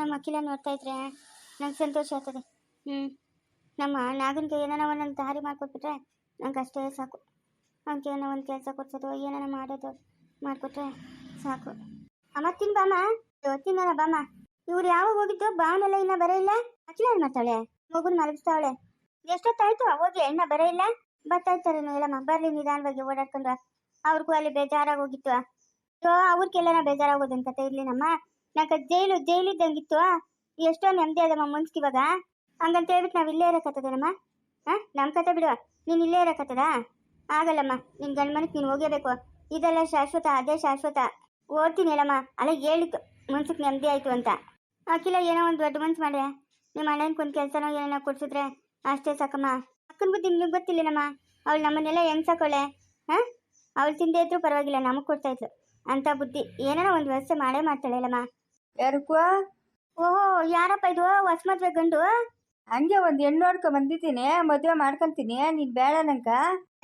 ನಮ್ಮ ಅಖಿಲ ನೋಡ್ತಾ ಇದ್ರೆ ನಂಗೆ ಸಂತೋಷ ಆಗ್ತದೆ. ಹ್ಞೂ ನಮ್ಮ ನಾಗನಿಗೆ ಏನಾನ ಒಂದೊಂದು ದಾರಿ ಮಾಡಿಕೊಟ್ಬಿಟ್ರೆ ನಂಗೆ ಅಷ್ಟೇ ಸಾಕು. ಅವ್ನಿಗೆ ಏನೋ ಒಂದು ಕೆಲಸ ಕೊಡ್ಸೋದು ಏನಾನ ಮಾಡೋದು ಮಾಡಿಕೊಟ್ರೆ ಸಾಕು. ಅಮ್ಮ ತಿನ್ ಬಾಮ ತಿನ್ನಲ್ಲ ಬಾಮ ಇವ್ರು ಯಾವಾಗ ಹೋಗಿದ್ದು? ಬಾವನೆಲ್ಲ ಇನ್ನ ಬರೇ ಇಲ್ಲ? ಅಖಿಲ ಏನ್ ಮಾಡ್ತಾಳೆ ಮಗುನ ಮಲಗಿಸ್ತಾವಳೆ. ಎಷ್ಟೊತ್ತಾಯ್ತು? ಹೋಗಿ ಇನ್ನ ಬರೇ ಇಲ್ಲ? ಬರ್ತಾ ಇರ್ತಾರೇನು ಹೇಳಮ್ಮ. ಬರ್ಲಿ ನಿಧಾನವಾಗಿ ಓಡಾಡ್ಕೊಂಡು. ಅವ್ರಿಗೂ ಅಲ್ಲಿ ಬೇಜಾರಾಗಿ ಹೋಗಿತ್ತು. ಅಯ್ಯೋ ಅವ್ರಿಗೆಲ್ಲ ಬೇಜಾರಾಗೋದಂತ ಇರ್ಲಿ ನಮ್ಮ ನಾಕ ಜೈಲು ಜೈಲು ಇದ್ದಂಗಿತ್ತು ಎಷ್ಟೋ ನೆಮ್ಮದಿ ಅದಮ್ಮ ಮನ್ಸ್ಗೆ ಇವಾಗ ಹಂಗಂತ ಹೇಳ್ಬಿಟ್ಟು ನಾವು ಇಲ್ಲೇ ಇರೋಕತ್ತದೇನಮ್ಮ? ಹಾಂ ನಮ್ಮ ಕತೆ ಬಿಡು. ನೀನು ಇಲ್ಲೇ ಇರೋಕತ್ತದ? ಆಗಲ್ಲಮ್ಮ. ನಿನ್ ಗಂಡ ಮನಕ್ಕೆ ನೀನು ಹೋಗೇಬೇಕು ಇದೆಲ್ಲ ಶಾಶ್ವತ, ಅದೇ ಶಾಶ್ವತ. ಓದ್ತೀನಿ ಹೇಳಮ್ಮ. ಅಲ್ಲ ಹೇಳಿತ್ತು ಮನ್ಸಿಗೆ ನೆಮ್ಮದಿ ಆಯ್ತು ಅಂತ. ಅಖಿಲ ಏನೋ ಒಂದು ದೊಡ್ಡ ಮನ್ಸು ಮಾಡ್ಯ? ನಿಮ್ಮ ಅಣ್ಣನ ಒಂದು ಕೆಲಸನೋ ಏನೋ ಕೊಡ್ಸಿದ್ರೆ ಅಷ್ಟೇ ಸಾಕಮ್ಮ. ಅಕ್ಕನ ಬುದ್ಧಿ ನಿಮ್ಗೆ ಗೊತ್ತಿಲ್ಲನಮ್ಮ? ಅವಳು ನಮ್ಮನ್ನೆಲ್ಲ ಹೆಂಗ್ ಸಾಕೊಳ್ಳೆ ಹಾಂ ಅವಳು ತಿಂದೇ ಇದ್ರು ಪರವಾಗಿಲ್ಲ, ನಮಗೆ ಕೊಡ್ತಾ ಇದ್ಲು. ಅಂತ ಬುದ್ಧಿ. ಏನಾರ ಒಂದು ವ್ಯವಸ್ಥೆ ಮಾಡೇ ಮಾಡ್ತಾಳೆ ಅಲ್ಲಮ್ಮ. ಯಾರಕ್ಕೂ ಓಹೋ ಯಾರಪ್ಪ ಇದು? ಹೊಸ ಮದ್ವೆ ಗಂಡು? ಹಂಗೆ ಒಂದು ಹೆಣ್ಣು ನೋಡ್ಕೊ ಬಂದಿದ್ದೀನಿ ಮದುವೆ ಮಾಡ್ಕೊಂತೀನಿ ನೀನ್ ಬೇಡ ನಂಕ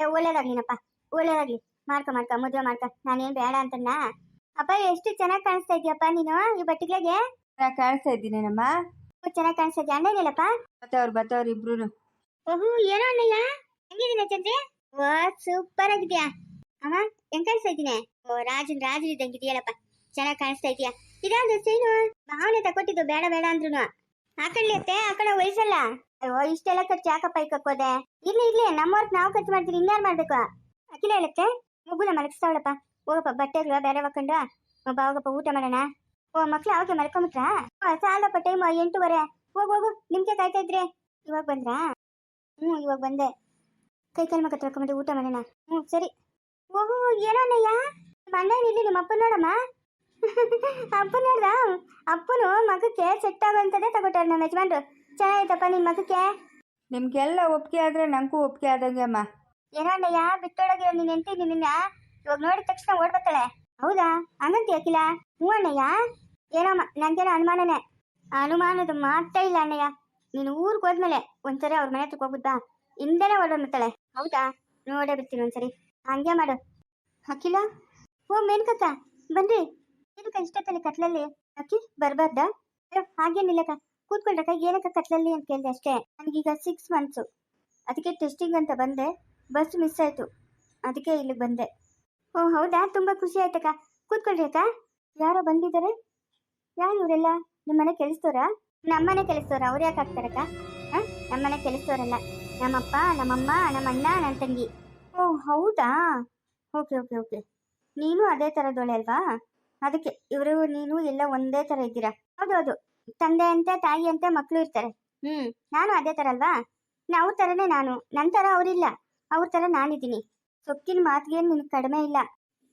ಏ, ಒಳ್ಳೇದಾಗ್ಲಿನಪ್ಪ ಒಳ್ಳೇದಾಗ್ಲಿ. ಮಾಡ್ಕೊ ಮಾಡ್ಕೊ ಮದುವೆ ಮಾಡ್ಕೊ. ನಾನೇನ್ ಬೇಡ ಅಂತನ್ನ ಅಪ್ಪ ಎಷ್ಟು ಚೆನ್ನಾಗಿ ಕಾಣಿಸ್ತಾ ಇದೀಯಪ್ಪ ನೀನು ಈ ಬಟ್ಟೆಗಳಿಗೆ? ನಾ ಕಾಣಿಸ್ತಾ ಇದ್ದೀನೇನಮ್ಮ? ಚೆನ್ನಾಗಿ ಕಾಣಿಸ್ತಾ ಇದೆಯಾ ಅಣ್ಣನಿಲ್ಲಪ್ಪ ಬತ್ತವ್ರು ಬತ್ತವ್ರು ಇಬ್ರು ಓಹೋ ಏನೋ ಅಣ್ಣಯ್ಯ? ಹೆಂಗಿದೀನ ಚಂದ್ರಿ? ಓ ಸೂಪರ್ ಆಗಿದ್ಯಾ ಅಮ್ಮ ಹೆಂಗ್ ಕಾಣಿಸ್ತಾ ಇದ್ದೀನಿ? ಓ ರಾಜನ್ ರಾಜನ್ ಇದ್ದಂಗಿದೆಯಲ್ಲಪ್ಪ ಚೆನ್ನಾಗಿ ಕಾಣಿಸ್ತಾ ಇದೀಯಾ ಇದಾದ ಸೀನು ಭಾವನೆ ತಕೊಟ್ಟಿದ್ದು ಬೇಡ ಬೇಡ ಅಂದ್ರು ಹಾಕೊಳ್ಳಿ ಅತ್ತೆ ಆ ಕಡೆ ವಯಸ್ಸಲ್ಲ. ಅಯ್ಯೋ, ಇಷ್ಟೆಲ್ಲ ಖರ್ಚು ಯಾಕಪ್ಪ ಇಕ್ಕೋದೆ ಇರ್ಲಿ ಇರ್ಲಿ ನಮ್ಮವ್ರಿಗೆ ನಾವು ಖರ್ಚು ಮಾಡ್ತೀವಿ, ಇನ್ಯಾರು ಮಾಡ್ಬೇಕು? ಅಖಿಲ ಹೇಳುತ್ತೆ, ಮಗುನ ಮಲಗಿಸ್ತಾವಳಪ್ಪ. ಹೋಗಪ್ಪ ಬಟ್ಟೆಗಳು ಬೇರೆ ಹಾಕೊಂಡು. ಒಬ್ಬ ಹೋಗಪ್ಪ, ಊಟ ಮಾಡೋಣ. ಓ, ಮಕ್ಳು ಅವಾಗ ಮಲ್ಕೊಂಬಿಟ್ರಾ? ಸಾಲಪ್ಪ ಟೈಮ್ ಎಂಟೂವರೆ. ಹೋಗ್, ಹೋಗು, ನಿಮ್ಗೆ ಕಾಯ್ತಾ ಇದ್ರೆ. ಇವಾಗ ಬಂದ್ರಾ? ಹ್ಞೂ, ಇವಾಗ ಬಂದೆ. ಕೈ ಕಾಲು ಮಕ್ಕ ಊಟ ಮಾಡೋಣ. ಹ್ಞೂ, ಸರಿ. ಹೋಗು ಏನೋ ಅಣ್ಣಯ್ಯ ನಿಮ್ಮ ಅಣ್ಣ ಇಲ್ಲಿ ನಿಮ್ಮ ಅಪ್ಪ ನೋಡಮ್ಮ ಅಪ್ಪ ನೋಡ್ದ ಅಪ್ಪನು ಮಗಕ್ಕೆ ಸೆಟ್ ಆಗೋಂಥದ್ದೇ ತಗೋತಾರೆ ನಮ್ಮ ಯಜಮಾನ್ರು. ಚೆನ್ನಾಗೈತಪ್ಪ ನಿನ್ನ ಮಗಕ್ಕೆ? ನಿಮ್ಗೆಲ್ಲ ಒಪ್ಪಿಗೆ ಆದ್ರೆ ನಂಗೂ ಒಪ್ಪಿಗೆ ಆದಂಗೆ ಅಮ್ಮ. ಏನೋ ಅಣ್ಣಯ್ಯ ಬಿಟ್ಟೊಳಗೆ ನೀನು ಎಂತ ನಿನ್ನ ಇವಾಗ ನೋಡಿದ ತಕ್ಷಣ ಓಡ್ಬತ್ತಾಳೆ ಹೌದಾ? ಹಂಗಂತ ಯಾಕಿಲ್ಲ ಹ್ಞೂ ಅಣ್ಣಯ್ಯ. ಏನಮ್ಮ ನನಗೇನೋ ಅನುಮಾನನೇ. ಅನುಮಾನದ ಮಾತೇ ಇಲ್ಲ ಅಣ್ಣಯ್ಯ. ನೀನು ಊರಿಗೆ ಹೋದ್ಮೇಲೆ ಒಂದ್ಸರಿ ಅವ್ರ ಮನೆ ಹತ್ರಕ್ಕೆ ಹೋಗ್ಬಿಡ್ತಾ ಹಿಂದೆನೇ ಓಡ್ಬಂದ್ಬಿಡ್ತಾಳೆ ಹೌದಾ? ನೋಡೇ ಬಿಡ್ತೀನಿ ಒಂದ್ಸರಿ. ಹಂಗೆ ಮಾಡು. ಹಾಕಿಲ್ಲ ಓ ಮೇನ್ಕಕ್ಕ ಬನ್ರಿ. ಏನಕ್ಕ ಇಷ್ಟೊತ್ತಲ್ಲಿ ಕತ್ಲಲ್ಲಿ? ಅಕ್ಕಿ ಬರಬಾರ್ದಾ? ಹಾಗೇನಿಲ್ಲಕ್ಕ, ಕೂತ್ಕೊಳ್ರಕ್ಕ, ಏನಕ್ಕ ಕತ್ಲಲ್ಲಿ ಅಂತ ಕೇಳಿದೆ ಅಷ್ಟೇ. ನನಗೀಗ ಸಿಕ್ಸ್ ಮಂತ್ಸು ಅದಕ್ಕೆ ಟೆಸ್ಟಿಂಗ್ ಅಂತ ಬಂದೆ. ಬಸ್ ಮಿಸ್ ಆಯಿತು. ಅದಕ್ಕೆ ಇಲ್ಲಿಗೆ ಬಂದೆ. ಓ, ಹೌದಾ? ತುಂಬ ಖುಷಿ ಆಯ್ತಕ್ಕ. ಕೂತ್ಕೊಳ್ರಿ ಅಕ್ಕ. ಯಾರೋ ಬಂದಿದ್ದಾರೆ? ಯಾರು ಇವರೆಲ್ಲ? ನಿಮ್ಮನೆ ಕೆಲಸದವ್ರ? ನಮ್ಮನೆ ಕೆಲಸದವ್ರ? ಅವ್ರು ಯಾಕೆ ಆಗ್ತಾರಕ್ಕ? ಹಾಂ? ನಮ್ಮನೆ ಕೆಲಸದವ್ರಲ್ಲ. ನಮ್ಮಪ್ಪ, ನಮ್ಮಮ್ಮ, ನಮ್ಮಣ್ಣ ನನ್ನ ತಂಗಿ. ಓ, ಹೌದಾ? Okay okay okay. ನೀನು ಅದೇ ಥರದೊಳೆ ಅಲ್ವಾ? ಅದಕ್ಕೆ ಇವರು ನೀನು ಎಲ್ಲ ಒಂದೇ ಥರ ಇದ್ದೀರಾ? ಹೌದು ಹೌದು. ತಂದೆ ಅಂತೆ ತಾಯಿ ಅಂತ ಮಕ್ಕಳು ಇರ್ತಾರೆ. ಹ್ಞೂ ನಾನು ಅದೇ ಥರ ಅಲ್ವಾ? ನಾವು ಥರನೇ ನಾನು. ನನ್ನ ಥರ ಅವರಿಲ್ಲ. ಅವ್ರ ಥರ ನಾನಿದ್ದೀನಿ. ಸೊಕ್ಕಿನ ಮಾತಿಗೆ ನಿನಗೆ ಕಡಿಮೆ ಇಲ್ಲ.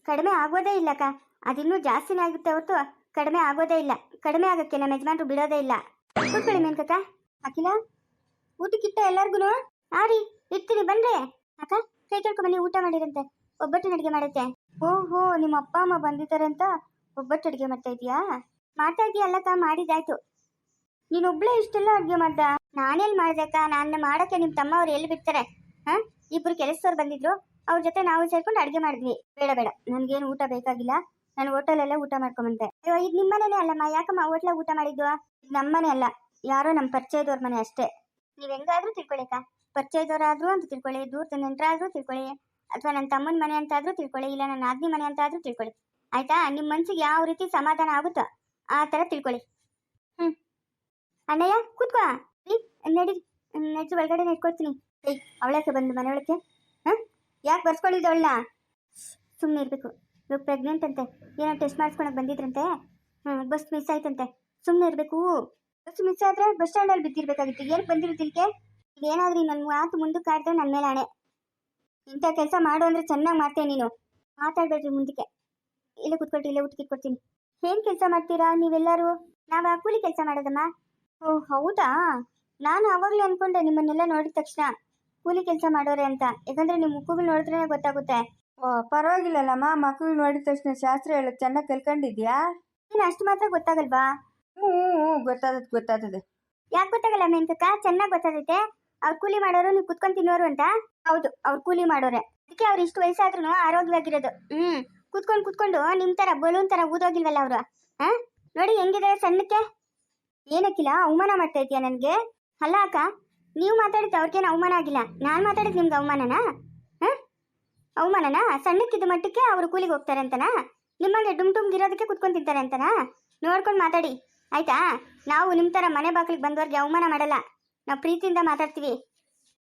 ಕಡಿಮೆ ಆಗೋದೇ ಇಲ್ಲ ಅಕ್ಕ. ಅದಿನ್ನೂ ಜಾಸ್ತಿನೇ ಆಗುತ್ತೆ ಹೊರತು ಕಡಿಮೆ ಆಗೋದೇ ಇಲ್ಲ. ಕಡಿಮೆ ಆಗಕ್ಕೆ ನಮ್ಮ ಯಜಮಾನ್ರು ಬಿಡೋದೇ ಇಲ್ಲ. ಕೂತ್ಕೊಳ್ಳಿ ಮೇನ್ಕಕ್ಕ. ಅಖಿಲ ಊಟಕ್ಕಿಟ್ಟ ಎಲ್ಲರಿಗೂ ಆ ರೀ ಇರ್ತೀನಿ ಬಂದ್ರೆ. ಅಕ್ಕ ಕೈ ತೊಳ್ಕೊ ಬನ್ನಿ ಊಟ ಮಾಡಿರಂತೆ. ಒಬ್ಬಟ್ಟು ಅಡುಗೆ ಮಾಡುತ್ತೆ ಓಹೋ ನಿಮ್ಮ ಅಪ್ಪ ಅಮ್ಮ ಬಂದಿದ್ದಾರೆ ಅಂತ ಒಬ್ಬಟ್ಟು ಅಡುಗೆ ಮಾಡ್ತಾ ಇದೀಯಾ ಮಾಡ್ತಾ ಇದೀಯ ಅಲ್ಲಕ್ಕ ಮಾಡಿದಾಯ್ತು ನೀನೊಬ್ಳೆ ಇಷ್ಟೆಲ್ಲ ಅಡುಗೆ ಮಾಡ್ದ? ನಾನೇಲ್ ಮಾಡ್ದಕ್ಕ ನಾನು ಮಾಡಕ್ಕೆ ನಿಮ್ಮ ತಮ್ಮ ಅವ್ರು ಎಲ್ಲಿ ಬಿಡ್ತಾರೆ? ಹಾ? ಇಬ್ರು ಕೆಲಸದವ್ರು ಬಂದಿದ್ರು, ಅವ್ರ ಜೊತೆ ನಾವು ಸೇರ್ಕೊಂಡು ಅಡುಗೆ ಮಾಡಿದ್ವಿ. ಬೇಡ ಬೇಡ, ನನ್ಗೇನು ಊಟ ಬೇಕಾಗಿಲ್ಲ. ನಾನು ಹೋಟೆಲಲ್ಲೇ ಊಟ ಮಾಡ್ಕೊಂಬಂತೆ ಅಯ್ಯೋ, ಇದು ನಿಮ್ಮನೇನೆ ಅಲ್ಲಮ್ಮ, ಯಾಕಮ್ಮ ಹೋಟ್ಲಾಗ ಊಟ ಮಾಡಿದ್ವ ಇದು ನಮ್ಮನೆ ಅಲ್ಲ, ಯಾರೋ ನಮ್ಮ ಪರಿಚಯದವ್ರ ಮನೆ ಅಷ್ಟೇ. ನೀವು ಹೆಂಗಾದ್ರೂ ತಿಳ್ಕೊಳಿಕ ಪರಿಚಯದವರಾದ್ರೂ ಅಂತ ತಿಳ್ಕೊಳ್ಳಿ ದೂರದ ನೆಂಟರಾದ್ರೂ ತಿಳ್ಕೊಳ್ಳಿ, ಅಥವಾ ನನ್ನ ತಮ್ಮನ ಮನೆ ಅಂತಾದ್ರೂ ತಿಳ್ಕೊಳ್ಳಿ, ಇಲ್ಲ ನನ್ನ ಆದ್ನಿ ಮನೆ ಅಂತಾದ್ರೂ ತಿಳ್ಕೊಳ್ಳಿ. ಆಯ್ತಾ? ನಿಮ್ಮ ಮನ್ಸಿಗೆ ಯಾವ ರೀತಿ ಸಮಾಧಾನ ಆಗುತ್ತೋ ಆ ಥರ ತಿಳ್ಕೊಳ್ಳಿ. ಹ್ಞೂ ಅಣ್ಣಯ್ಯ, ಕೂತ್ಕೋ. ನಡಿ. ಒಳಗಡೆ ನೆಟ್ಕೊಡ್ತೀನಿ ಏಯ್ ಅವಳಕ್ಕೆ ಬಂದು ಮನೆಯೊಳಕ್ಕೆ ಹಾಂ ಯಾಕೆ ಬರ್ಸ್ಕೊಂಡಿದ್ದೆ ಅವಳನ್ನ? ಸುಮ್ಮನೆ ಇರಬೇಕು. ಇವಾಗ ಪ್ರೆಗ್ನೆಂಟ್ ಅಂತೆ. ಏನೋ ಟೆಸ್ಟ್ ಮಾಡಿಸ್ಕೊಳಕ್ಕೆ ಬಂದಿದ್ರಂತೆ. ಹ್ಞೂ ಬಸ್ ಮಿಸ್ ಆಯ್ತಂತೆ. ಸುಮ್ಮನೆ ಇರಬೇಕು. ಬಸ್ ಮಿಸ್ ಆದರೆ ಬಸ್ ಸ್ಟ್ಯಾಂಡಲ್ಲಿ ಬಿದ್ದಿರ್ಬೇಕಾಗಿತ್ತು. ಏನಕ್ಕೆ ಬಂದಿರೋದಿಲ್ಕೆ ಏನಾದ್ರೂ ನನ್ನ ಮಾತು ಮುಂದಕ್ಕೆ ಆಡ್ದೆ ನನ್ನ ಮೇಲೆ ಆಣೆ. ಇಂಥ ಕೆಲಸ ಮಾಡು ಅಂದರೆ ಚೆನ್ನಾಗಿ ಮಾಡ್ತೇನೆ ನೀನು. ಮಾತಾಡಬೇಡ್ರಿ ಮುಂದಕ್ಕೆ. ಇಲ್ಲೇ ಕೂತ್ಕೊಳ್ರಿ ಇಲ್ಲೇ ಊಟಕ್ಕೆ ಕೊಡ್ತೀನಿ ಏನು ಕೆಲಸ ಮಾಡ್ತೀರಾ ನೀವೆಲ್ಲರೂ? ನಾವು ಕೂಲಿ ಕೆಲಸ ಮಾಡೋದಮ್ಮ. ಓ ಹೌದಾ? ನಾನು ಅವಾಗಲೇ ಅನ್ಕೊಂಡೆ ನಿಮ್ಮನ್ನೆಲ್ಲ ನೋಡಿದ ತಕ್ಷಣ ಕೂಲಿ ಕೆಲಸ ಮಾಡೋರೆ ಅಂತ. ಯಾಕಂದ್ರೆ ನಿಮ್ಮ ಮುಖಗಳು ನೋಡಿದ್ರೆ ಗೊತ್ತಾಗುತ್ತೆ. ಓ ಪರವಾಗಿಲ್ಲಲ್ಲಮ್ಮ ಮಕ್ಕಳು ನೋಡಿದ ತಕ್ಷಣ ಶಾಸ್ತ್ರ ಹೇಳೋದು ಚೆನ್ನಾಗಿ ಕಲ್ಕೊಂಡಿದ್ಯಾ ನೀನು ಅಷ್ಟು ಮಾತ್ರ ಗೊತ್ತಾಗಲ್ವಾ? ಹ್ಞೂ ಹ್ಞೂ ಗೊತ್ತಾದದ್ ಗೊತ್ತಾದದೆ. ಯಾಕೆ ಗೊತ್ತಾಗಲ್ಲ ಮೇನ್ಕಕ್ಕ? ಚೆನ್ನಾಗಿ ಗೊತ್ತಾಗುತ್ತೆ ಅವ್ರು ಕೂಲಿ ಮಾಡೋರು ನೀವು ಕುತ್ಕೊಂಡು ತಿನ್ನೋರು ಅಂತ? ಹೌದು ಅವ್ರು ಕೂಲಿ ಮಾಡೋರೆ. ಅದಕ್ಕೆ ಅವ್ರು ಇಷ್ಟು ವಯಸ್ಸಾದ್ರೂ ಆರೋಗ್ಯವಾಗಿರೋದು. ಹ್ಮ್. ಕುತ್ಕೊಂಡು ಕುತ್ಕೊಂಡು ನಿಮ್ ತರ, ಬಲೂನ್ ತರ ಊದೋಗಿಲ್ವಲ್ಲ ಅವರು? ಹಾ ನೋಡಿ ಹೆಂಗಿದೆ ಸಣ್ಣಕ್ಕೆ. ಏನಕ್ಕಿಲ್ಲ ಅವಮಾನ ಮಾಡ್ತಾ ಇದೆಯಾ ನನಗೆ? ಅಲ್ಲ ಅಕ್ಕ, ನೀವು ಮಾತಾಡಿದ್ದು ಅವ್ರಿಗೇನು ಅವಮಾನ ಆಗಿಲ್ಲ? ನಾನು ಮಾತಾಡಿದ್ದು ನಿಮ್ಗೆ ಅವಮಾನನಾ? ಹಾಂ ಅವಮಾನನಾ? ಸಣ್ಣಕ್ಕಿದ್ದ ಮಟ್ಟಕ್ಕೆ ಅವರು ಕೂಲಿಗೆ ಹೋಗ್ತಾರೆ ಅಂತನಾ? ನಿಮ್ಮಂಗೆ ಡುಮ್ ಡುಮ್ ಇರೋದಕ್ಕೆ ಕುತ್ಕೊಂತಿದ್ದಾರೆ ಅಂತನಾ? ನೋಡ್ಕೊಂಡು ಮಾತಾಡಿ. ಆಯ್ತಾ? ನಾವು ನಿಮ್ಮ ಥರ ಮನೆ ಬಾಗಿಲಿಗೆ ಬಂದವ್ರಿಗೆ ಅವಮಾನ ಮಾಡಲ್ಲ. ನಾವು ಪ್ರೀತಿಯಿಂದ ಮಾತಾಡ್ತೀವಿ.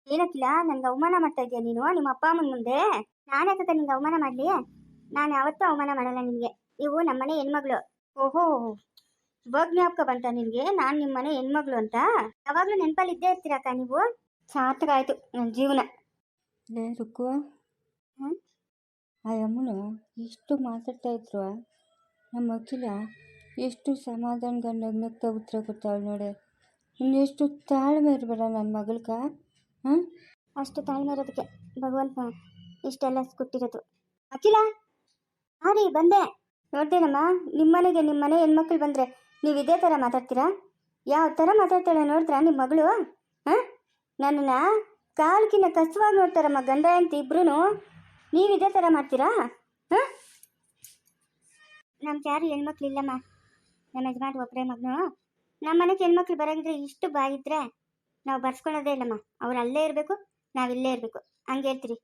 ಏನಕ್ಕಿಲ್ಲ ನನಗೆ ಅವಮಾನ ಮಾಡ್ತಾ ಇದೀಯ ನೀನು? ನಿಮ್ಮ ಅಪ್ಪ ಅಮ್ಮನ ಮುಂದೆ? ನಾನು ಯಾಕಕ್ಕ ನಿಂಗೆ ಅವಮಾನ ಮಾಡಲಿ? ನಾನು ಯಾವತ್ತೂ ಅವಮಾನ ಮಾಡಲ್ಲ ನಿನಗೆ ನೀವು ನಮ್ಮನೆ ಹೆಣ್ಮಗಳು. ಓಹೋ ಇವಾಗ ಜ್ಞಾಪಕ ಬಂತ ನಿನಗೆ ನಾನು ನಿಮ್ಮ ಮನೆ ಹೆಣ್ಮಗಳು ಅಂತ? ಯಾವಾಗಲೂ ನೆನಪಲ್ಲಿ ಇದ್ದೇ ಇರ್ತೀರಕ್ಕ ನೀವು? ಸಾರ್ಥಕ ಆಯಿತು ನನ್ನ ಜೀವನ. ಲೇ ರುಕ್ಕು. ಹ್ಮ್? ಆ ಅಮ್ಮನು ಎಷ್ಟು ಮಾತಾಡ್ತಾ ಇದ್ರು ನಮ್ಮ ಅಖಿಲ ಎಷ್ಟು ಸಮಾಧಾನಗೊಂಡು ನಗ್ನಗ್ತಾ ಉತ್ತರ ಕೊಡ್ತಾವಳು ನೋಡಿ. ಇನ್ನೆಷ್ಟು ತಾಳ್ಮೆ ಇರಬೇಡ ನನ್ನ ಮಗಳ್ಗ ಹಾಂ ಅಷ್ಟು ತಾಳ್ಮೆ ಇರೋದಕ್ಕೆ ಭಗವಂತ ಇಷ್ಟೆಲ್ಲ ಕೊಟ್ಟಿರೋದು. ಅಖಿಲ! ಹಾಂ ಬಂದೆ. ನೋಡ್ತೇನಮ್ಮ, ನಿಮ್ಮನೆಗೆ ನಿಮ್ಮ ಮನೆ ಹೆಣ್ಮಕ್ಳು ಬಂದರೆ ನೀವು ಇದೇ ಥರ ಮಾತಾಡ್ತೀರಾ? ಯಾವ ಥರ ಮಾತಾಡ್ತಾಳೆ ನೋಡಿದ್ರಾ ನಿಮ್ಮ ಮಗಳು? ಹಾಂ? ನನ್ನನ್ನು ಕಾಲ್ಕಿನ ಕಸವಾಗಿ ನೋಡ್ತಾರಮ್ಮ ಗಂಡ ಅಂತ ಇಬ್ರು ನೀವು ಇದೇ ಥರ ಮಾಡ್ತೀರಾ? ಹಾಂ? ನಮ್ಗೆ ಯಾರು ಹೆಣ್ಮಕ್ಳು ಇಲ್ಲಮ್ಮ. ನಮ್ಮ ಯಜಮಾನ್ ಒಬ್ಬರೇ ಮಗನು. ನಮ್ಮ ಮನೆಗೆ ಹೆಣ್ಮಕ್ಳು ಬರೋಂಗಿದ್ರೆ ಇಷ್ಟು ಬಾಯಿದ್ರೆ ನಾವು ಬರ್ಸ್ಕೊಳ್ಳೋದೇ ಇಲ್ಲಮ್ಮ. ಅವ್ರು ಅಲ್ಲೇ ಇರಬೇಕು ನಾವಿಲ್ಲೇ ಇರಬೇಕು. ಹಂಗೆ ಹೇಳ್ತೀರಿ.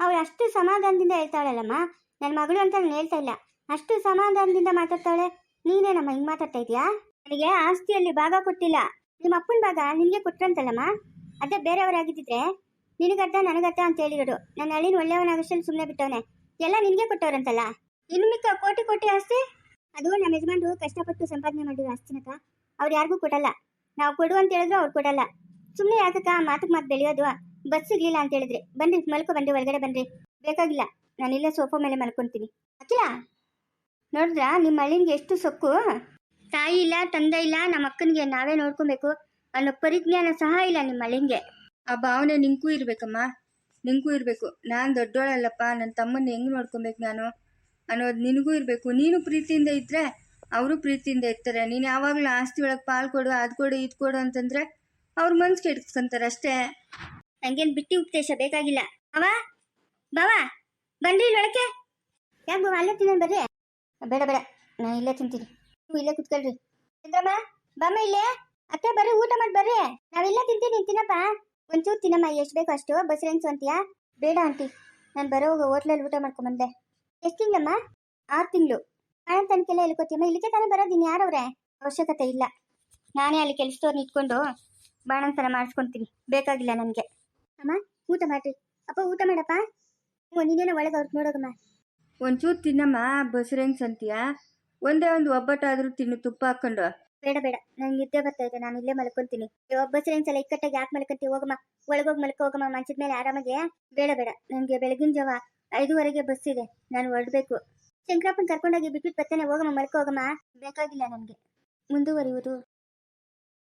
ಅವ್ರು ಅಷ್ಟು ಸಮಾಧಾನದಿಂದ ಹೇಳ್ತಾಳಲ್ಲಮ್ಮ. ನನ್ನ ಮಗಳು ಅಂತ ನಾನು ಹೇಳ್ತಾ ಇಲ್ಲ. ಅಷ್ಟು ಸಮಾಧಾನದಿಂದ ಮಾತಾಡ್ತಾಳೆ. ನೀನೇ ನಮ್ಮ ಹಿಂಗೆ ಮಾತಾಡ್ತಾ ಇದೆಯಾ? ನನಗೆ ಆಸ್ತಿಯಲ್ಲಿ ಭಾಗ ಕೊಟ್ಟಿಲ್ಲ. ನಿಮ್ಮ ಅಪ್ಪನ ಭಾಗ ನಿನಗೆ ಕೊಟ್ರಂತಲ್ಲಮ್ಮ? ಅದೇ ಬೇರೆಯವರಾಗಿದ್ದಿದ್ರೆ ನಿನಗರ್ಧ ನನಗರ್ಧ ಅಂತ ಹೇಳಿರೋದು. ನನ್ನ ಹಳ್ಳಿನ ಒಳ್ಳೆಯವನಾಗಷ್ಟಲ್ಲಿ ಸುಮ್ಮನೆ ಬಿಟ್ಟವನೆ. ಎಲ್ಲ ನಿನಗೆ ಕೊಟ್ಟವ್ರಂತಲ್ಲ? ಇನ್ನು ಮಿಕ್ಕ ಕೋಟಿ ಕೋಟಿ ಆಸ್ತಿ? ಅದು ನಮ್ಮ ಯಜಮಾನ್ರು ಕಷ್ಟಪಟ್ಟು ಸಂಪಾದನೆ ಮಾಡಿರೋ ಆಸ್ತಿನಕ ಅವ್ರು ಯಾರಿಗೂ ಕೊಡಲ್ಲ. ನಾವು ಕೊಡು ಅಂತ ಹೇಳಿದ್ರು ಅವ್ರು ಕೊಡಲ್ಲ. ಸುಮ್ಮನೆ ಯಾಕಕ್ಕ ಮಾತಕ್ಕೆ ಮಾತು ಬೆಳೆಯೋದು? ಬಸ್ ಸಿಗ್ಲಿಲ್ಲ ಅಂತ ಹೇಳಿದ್ರಿ. ಬನ್ರಿ ಮಲ್ಕೊ ಬನ್ರಿ ಒಳಗಡೆ ಬನ್ರಿ ಬೇಕಾಗಿಲ್ಲ. ನಾನು ಇಲ್ಲೇ ಸೋಫಾ ಮೇಲೆ ಮಲ್ಕೊಂತೀನಿ. ಅಖಿಲ ನೋಡಿದ್ರ? ನಿಮ್ಮ ಅಳಿನ್ಗೆ ಎಷ್ಟು ಸೊಕ್ಕು? ತಾಯಿ ಇಲ್ಲ ತಂದೆ ಇಲ್ಲ ನಮ್ಮ ಅಕ್ಕನಿಗೆ ನಾವೇ ನೋಡ್ಕೊಬೇಕು ಅನ್ನೋ ಪರಿಜ್ಞಾನ ಸಹ ಇಲ್ಲ ನಿಮ್ಮ ಅಳಿನ್ಗೆ. ಆ ಭಾವನೆ ನಿಂಗೂ ಇರಬೇಕಮ್ಮ. ನಿಂಗೂ ಇರಬೇಕು. ನಾನು ದೊಡ್ಡೋಳಲ್ಲಪ್ಪ ನನ್ನ ತಮ್ಮನ್ನ ಹೆಂಗೆ ನೋಡ್ಕೊಬೇಕು ನಾನು ಅನ್ನೋದು ನಿನಗೂ ಇರಬೇಕು. ನೀನು ಪ್ರೀತಿಯಿಂದ ಇದ್ದರೆ ಅವರು ಪ್ರೀತಿಯಿಂದ ಇರ್ತಾರೆ. ನೀನು ಯಾವಾಗಲೂ ಆಸ್ತಿ ಒಳಗೆ ಪಾಲು ಕೊಡು ಅದು ಕೊಡು ಇದು ಕೊಡು ಅಂತಂದರೆ ಅವ್ರ ಮನ್ಸು ಕೆಡ್ಸ್ಕೊಂತಾರೆ ಅಷ್ಟೇ. ನಂಗೇನು ಬಿಟ್ಟಿ ಉಪದೇಶ ಬೇಕಾಗಿಲ್ಲ. ಅವ ಬಾವ. ಬನ್ರಿ ಒಳಕ್ಕೆ ಯಾಕೆ ಅಲ್ಲೇ ತಿನ್ನೋಣ ಬರ್ರಿ. ಬೇಡ ಬೇಡ, ನಾ ಇಲ್ಲೇ ತಿಂತೀನಿ. ನೀವು ಇಲ್ಲೇ ಕುತ್ಕೊಳ್ರಿ. ಚಂದ್ರಮ್ಮ ಬಮ್ಮ ಇಲ್ಲೇ? ಅತ್ತೆ ಬರ್ರಿ, ಊಟ ಮಾಡಿ ಬರ್ರಿ. ನಾವಿಲ್ಲೇ ತಿಂತೀನಿ ತಿನ್ನಪ್ಪ. ಒಂಚೂರು ತಿನ್ನಮ್ಮ, ಎಷ್ಟು ಬೇಕು ಅಷ್ಟು. ಬಸ್ರೆನ್ಸು ಅಂತೀಯಾ? ಬೇಡ ಆಂಟಿ, ನಾನು ಬರೋ ಹೋಟ್ಲಲ್ಲಿ ಊಟ ಮಾಡ್ಕೊಂಬಂದೆ ಎಷ್ಟು ತಿಂಗಳಮ್ಮ? ಆರು ತಿಂಗಳು. ಹಣ ತನಕೆಲ್ಲ ಎಲ್ಕೋತೀಯಮ್ಮ ಇಲ್ಲಿಗೆ ತಾನೇ ಬರೋದಿನ್ ಯಾರವ್ರೆ? ಅವಶ್ಯಕತೆ ಇಲ್ಲ. ನಾನೇ ಅಲ್ಲಿ ಕೆಲಸದವ್ರನ್ನ ಇಟ್ಕೊಂಡು ಬಾಣಂತನ ಮಾಡಿಸ್ಕೊಂತೀನಿ. ಬೇಕಾಗಿಲ್ಲ ನನಗೆ. ಅಮ್ಮ, ಊಟ ಮಾಡ್ರಿ. ಅಪ್ಪ, ಊಟ ಮಾಡಪ್ಪ. ಹ್ಞೂ ನೀನೇನೋ ಒಳಗೆ ಅವ್ರಿಗೆ ನೋಡೋಗಮ್ಮ ಒಂಚೂರು ತಿನ್ನಮ್ಮ ಬಸ್ರೆಂಗ್ಸ್ ಅಂತೀಯ ಒಂದೇ ಒಂದು ಒಬ್ಬಟ್ಟಾದರೂ ತಿನ್ನು ತುಪ್ಪ ಹಾಕೊಂಡು ಬೇಡ ಬೇಡ. ನಂಗೆ ನಿದ್ದೆ ಬರ್ತಾ ಇದೆ ನಾನು ಇಲ್ಲೇ ಮಲ್ಕೊಂತೀನಿ. ಒಬ್ಬ ಸಲ ಇಕ್ಕಟ್ಟಾಗಿ ಯಾಕೆ ಮಲ್ಕೊಂತೀವಿ ಹೋಗಮ್ಮ. ಒಳಗೋಗಿ ಮಲ್ಕೋ ಹೋಗಮ್ಮ. ಮಂಚದ ಮೇಲೆ ಆರಾಮಾಗೆ ಬೇಡ ಬೇಡ. ನನಗೆ ಬೆಳಗಿನ ಜಾವ ಐದುವರೆಗೆ ಬಸ್ ಇದೆ. ನಾನು ಹೊರಡ್ಬೇಕು. ಶಂಕರಪ್ಪನ ಕರ್ಕೊಂಡೋಗಿ ಬಿಟ್ಬಿಟ್ಟು ಬರ್ತಾನೆ ಹೋಗಮ್ಮ ಮಲ್ಕೋ ಹೋಗಮ್ಮ. ಬೇಕಾಗಿಲ್ಲ ನನಗೆ. ಮುಂದುವರಿಯುವುದು.